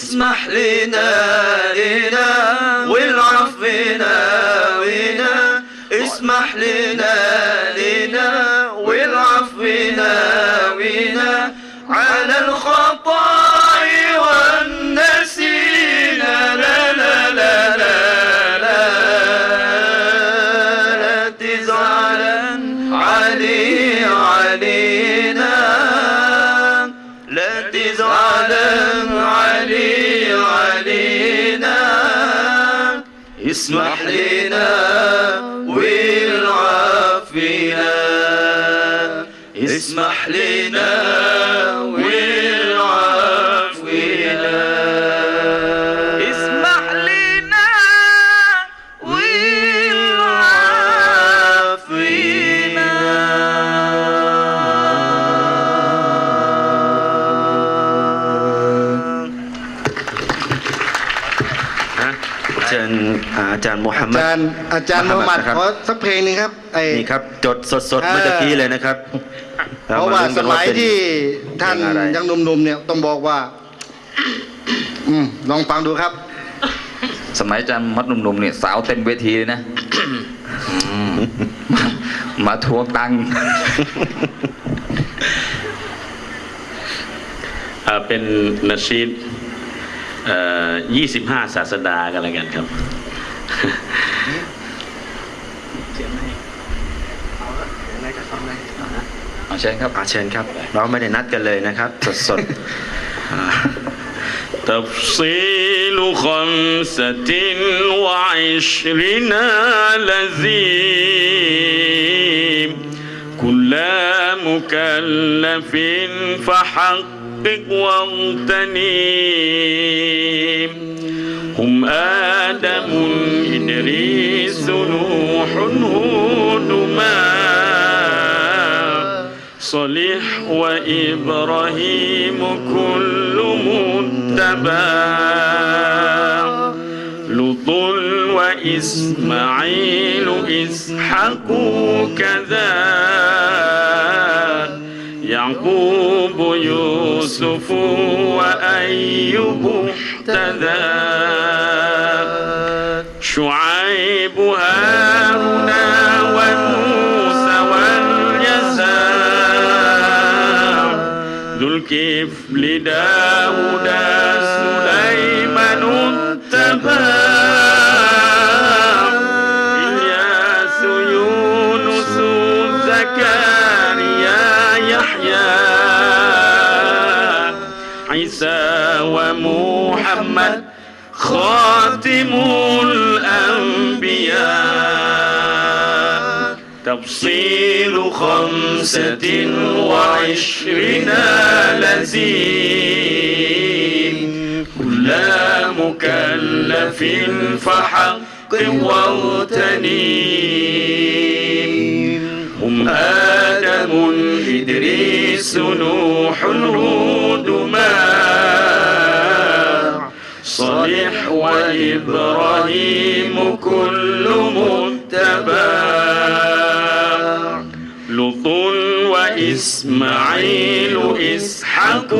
اسمح لنا لنا والعفنا ونا يسمح لنا ويرعى فينا يسمح لنا อาจารย์อาจารย์มูฮัมหมัอาดจารย์อาจารย์มุโนฮัมมัมัดดนะครับขอสักเพลงหนึงครับไอ้ นี่ครับจดสดๆเออเมื่อตะกี้เลยนะครับเพราะว่าลุ้นสกันมัยเป็นที่ท่านเพลงอะไรยังหนุ่มๆเนี่ยต้องบอกว่า อืมลองฟังดูครับ สมัยอาจารย์มัดหนุ่มๆเนี่ยสาวเต็มเวทีเลยนะ มามาทวงตังค์อ่าเป็นนาชีดเอ่อ25 ศาสดากันแล้วกันครับ เอาเชิญครับ อาเชิญครับ เราไม่ได้นัดกันเลยนะครับ สดๆอ่า تفصيل خمسة وعشرين لزيم كل مكلف فحقق واغتنيم هم آدم إدريس نوح هود ما صالح وإبراهيم كل متبع. لوط وإسماعيل إسحاق كذا يعقوب يوسف وأيوب. احتذى شعيب هارون وموسى واليسار ذو الكفل داود سليمان اتبع عيسى ومحمد خاتم الأنبياء. تفصيل خمسة وعشرين لزيم كل مكلف فحق واغتنيم هم آدم إدريس نوح صالح وإبراهيم كل متبع لوط وإسماعيل إسحاق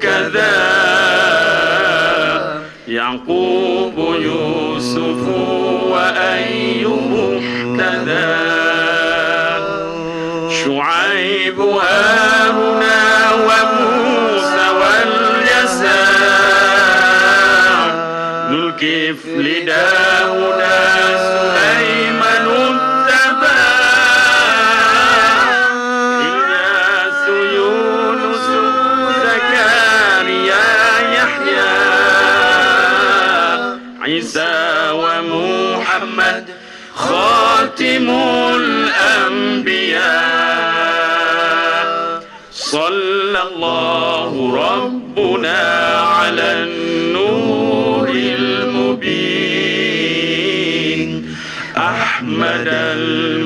كذا. يعقوب يوسف وأيوب احتذى ذو الكفل داود سليمان اتبع إلياس يونس زكريا يحيى. عيسى ومحمد خاتم الأنبياء. صلى الله ربنا على النور أحمد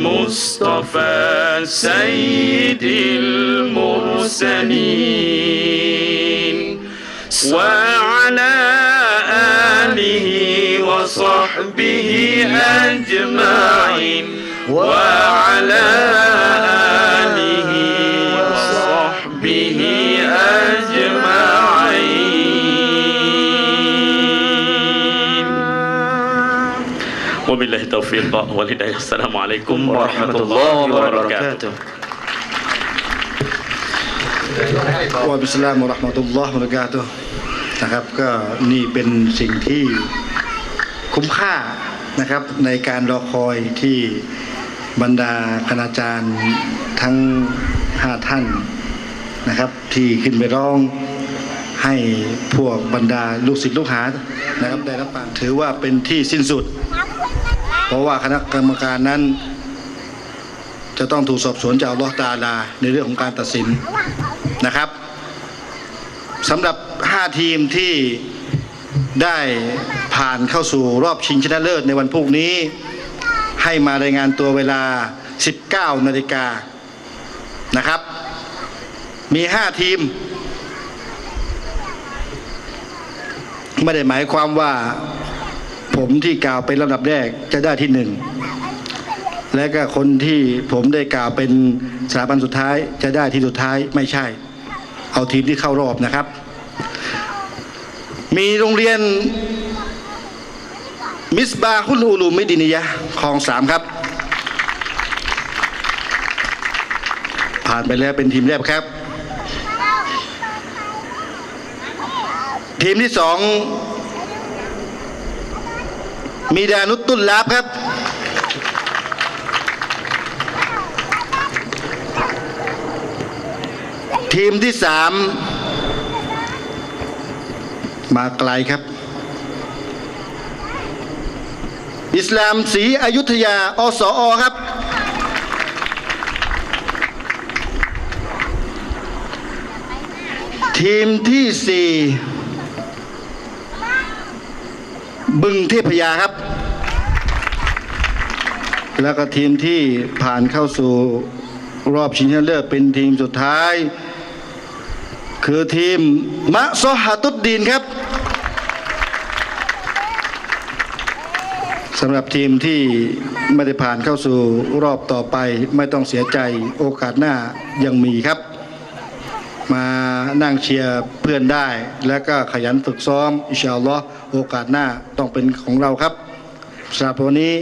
المصطفى سيد المرسلين. وعلى آله وصحبه أجمعين. وعلى آله วะบะเราะกาตุฮ์นะครับก็นี่เป็นสิ่งที่คุ้มค่านะครับในการรอคอยที่บรรดาคณาจารย์ทั้งห้าท่านนะครับ ที่ขึ้นไปร้องให้พวกบรรดาลูกศิษย์ลูกหานะครับได้รับฟังถือว่าเป็นที่สิ้นสุด เพราะว่าคณะกรรมการนั้น จะต้องถูกสอบสวนจากลอตาลาในเรื่องของการตัดสินนะครับสำหรับ 5 ทีมที่ได้ผ่านเข้าสู่รอบชิงชนะเลิศในวันพรุ่งนี้ ให้มารายงานตัวเวลา 19 นาฬิกานะครับ มี 5 ทีม ไม่ได้หมายความว่า ผมที่กล่าวเป็นลำดับแรกจะได้ที่หนึ่งและก็คนที่ผมได้กล่าวเป็นสถาบันสุดท้ายจะได้ที่สุดท้ายไม่ใช่ เอาทีมที่เข้ารอบนะครับ มีโรงเรียนมิสบาฮุลอูลูมิดินียะคลองสามครับ ผ่านไปแล้วเป็นทีมแรกครับ ทีมที่สอง มีดานุตตุลลาบครับ ทีมที่สามมาไกลครับ อิสลามศรีอยุธยา อสอครับทีมที่สี่ บึงเทพยาครับ แล้วก็ทีมที่ผ่านเข้าสู่รอบชิงชนะเลิศเป็นทีมสุดท้าย คือทีมมะซอฮาตุดดีนครับสำหรับทีมที่ไม่ได้ผ่านเข้าสู่รอบต่อไปไม่ต้องเสียใจโอกาสหน้ายังมีครับ มานั่งเชียร์เพื่อนได้ แล้วก็ขยันฝึกซ้อม อิชาอัลลอฮ์โอกาสหน้าต้องเป็นของเราครับสำหรับวันนี้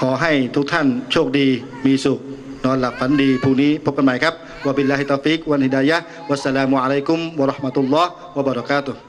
ขอให้ทุกท่านโชคดีมีสุข นอนหลับฝันดีพรุ่งนี้พบกันใหม่ครับวะบิลลาฮิตาฟิกวันฮิดายะวัสสลามุอะลัยกุมวะราะห์มะตุลลอฮ์วะบะเราะกาตุฮ์